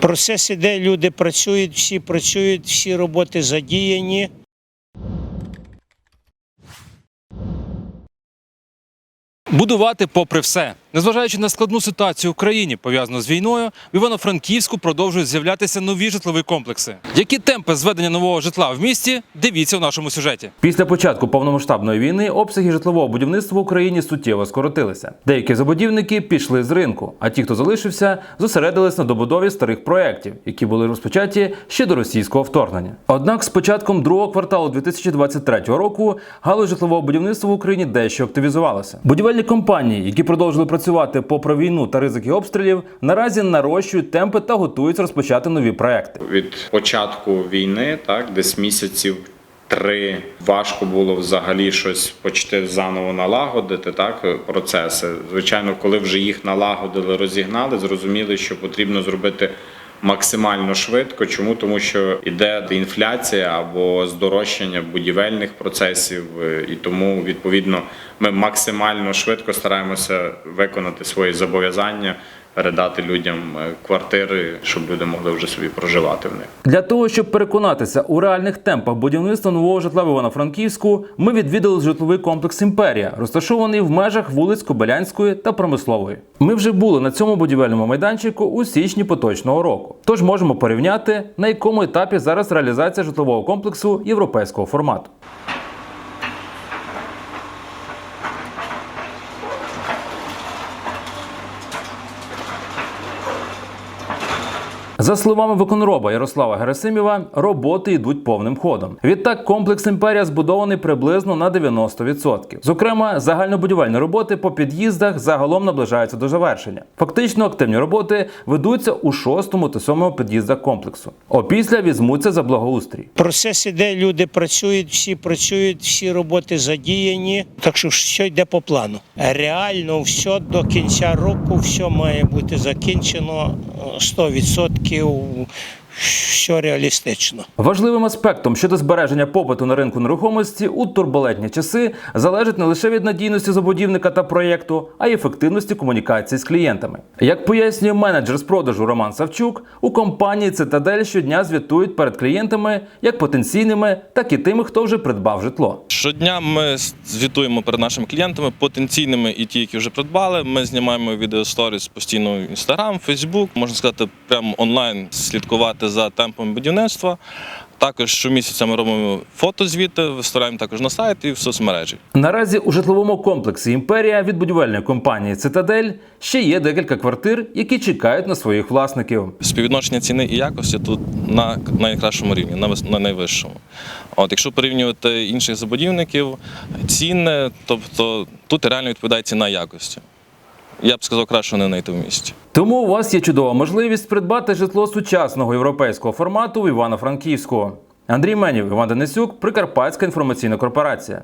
Процес іде, люди працюють, всі працюють, всі роботи задіяні. Будувати попри все, незважаючи на складну ситуацію в країні, пов'язану з війною, в Івано-Франківську продовжують з'являтися нові житлові комплекси. Які темпи зведення нового житла в місті? Дивіться у нашому сюжеті. Після початку повномасштабної війни обсяги житлового будівництва в Україні суттєво скоротилися. Деякі забудівники пішли з ринку, а ті, хто залишився, зосередились на добудові старих проєктів, які були розпочаті ще до російського вторгнення. Однак з початком другого кварталу 2023 року галузь житлового будівництва в Україні дещо активізувалася. Будівельні компанії, які продовжили працювати попри війну та ризики обстрілів, наразі нарощують темпи та готують розпочати нові проекти. від початку війни, так десь місяців три важко було взагалі щось почти заново налагодити. Так процеси. Звичайно, коли вже їх налагодили, розігнали, зрозуміли, що потрібно зробити. Максимально швидко, чому? Тому, що іде інфляція або здорожчання будівельних процесів, е, і тому відповідно ми максимально швидко стараємося виконати свої зобов'язання, передати людям е, квартири, щоб люди могли вже собі проживати в них. Для того, щоб переконатися у реальних темпах будівництва нового житла в Івано-Франківську, ми відвідали житловий комплекс Імперія, розташований в межах вулиць Кобилянської та Промислової. Ми вже були на цьому будівельному майданчику у січні поточного року. Тож можемо порівняти, на якому етапі зараз реалізація житлового комплексу європейського формату. За словами виконроба Ярослава Герасимєва, роботи йдуть повним ходом. Відтак, комплекс імперія збудований приблизно на 90%. Зокрема, загальнобудівельні роботи по під'їздах загалом наближаються до завершення. Фактично, активні роботи ведуться у шостому та сьомому під'їздах комплексу. Опісля візьмуться за благоустрій. Процес іде, люди працюють, всі працюють, всі роботи задіяні. Так що все йде по плану. Реально, все до кінця року, все має бути закінчено 100%, все реалістично. Важливим аспектом щодо збереження попиту на ринку нерухомості у турбулентні часи залежить не лише від надійності забудівника та проєкту, а й ефективності комунікації з клієнтами. Як пояснює менеджер з продажу Роман Савчук, у компанії Цитадель щодня звітують перед клієнтами як потенційними, так і тими, хто вже придбав житло. Щодня ми звітуємо перед нашими клієнтами, потенційними і ті, які вже придбали. Ми знімаємо відеосторіс постійно в Instagram, Facebook, можна сказати, прямо онлайн слідкувати за темпом будівництва. Також щомісяця ми робимо фотозвіти, виставляємо також на сайт і в соцмережі. Наразі у житловому комплексі Імперія від будівельної компанії Цитадель ще є декілька квартир, які чекають на своїх власників. Співвідношення ціни і якості тут на найкращому рівні, на найвищому. От, якщо порівнювати інших забудівників, ціни, тобто тут реально відповідає ціна якості. Я б сказав, краще не знайти в місті. Тому у вас є чудова можливість придбати житло сучасного європейського формату в Івано-Франківську. Андрій Менів, Іван Денисюк, Прикарпатська інформаційна корпорація.